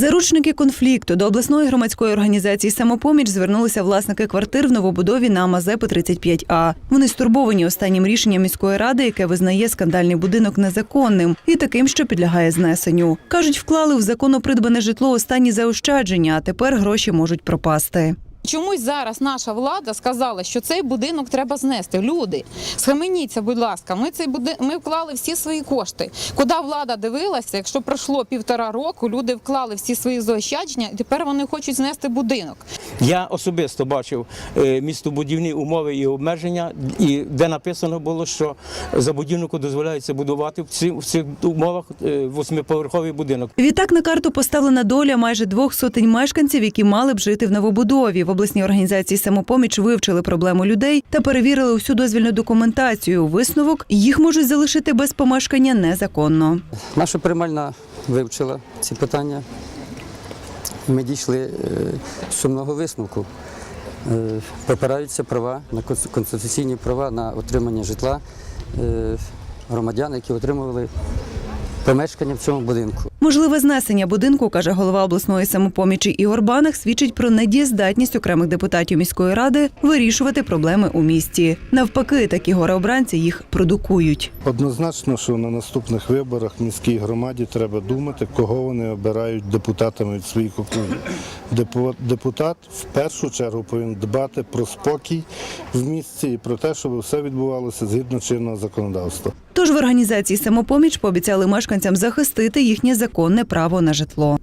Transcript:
Заручники конфлікту до обласної громадської організації Самопоміч звернулися власники квартир в новобудові на Мазепи 35А. Вони стурбовані останнім рішенням міської ради, яке визнає скандальний будинок незаконним і таким, що підлягає знесенню. кажуть, вклали в законно придбане житло останні заощадження, а тепер гроші можуть пропасти. Чомусь зараз наша влада сказала, що цей будинок треба знести. Люди, схаменіться, будь ласка. Ми цей буди... ми вклали всі свої кошти. Куди влада дивилася, якщо пройшло півтора року, люди вклали всі свої заощадження, і тепер вони хочуть знести будинок. Я особисто бачив е, містобудівні умови і обмеження, і де написано було, що забудівнику дозволяється будувати в цих умовах е, восьмиповерховий будинок. Відтак на карту поставлена доля майже двох сотень мешканців, які мали б жити в новобудові. В обласній організації самопоміч вивчили проблему людей та перевірили усю дозвільну документацію. Висновок їх можуть залишити без помешкання незаконно. Наша приймальна вивчила ці питання. Ми дійшли е, сумного висновку. Попираються права на конституційні права на отримання житла е, громадян, які отримували помешкання в цьому будинку. Можливе знесення будинку, каже голова обласної самопомічі Ігор Банах, свідчить про недієздатність окремих депутатів міської ради вирішувати проблеми у місті. Навпаки, такі горе-обранці їх продукують. Однозначно, що на наступних виборах міській громаді треба думати, кого вони обирають депутатами від своїх округів. Депу- Депутат в першу чергу повинен дбати про спокій в місті і про те, щоб все відбувалося згідно чинного законодавства. Тож в організації самопоміч пообіцяли мешканцям захистити їхнє законне право на житло.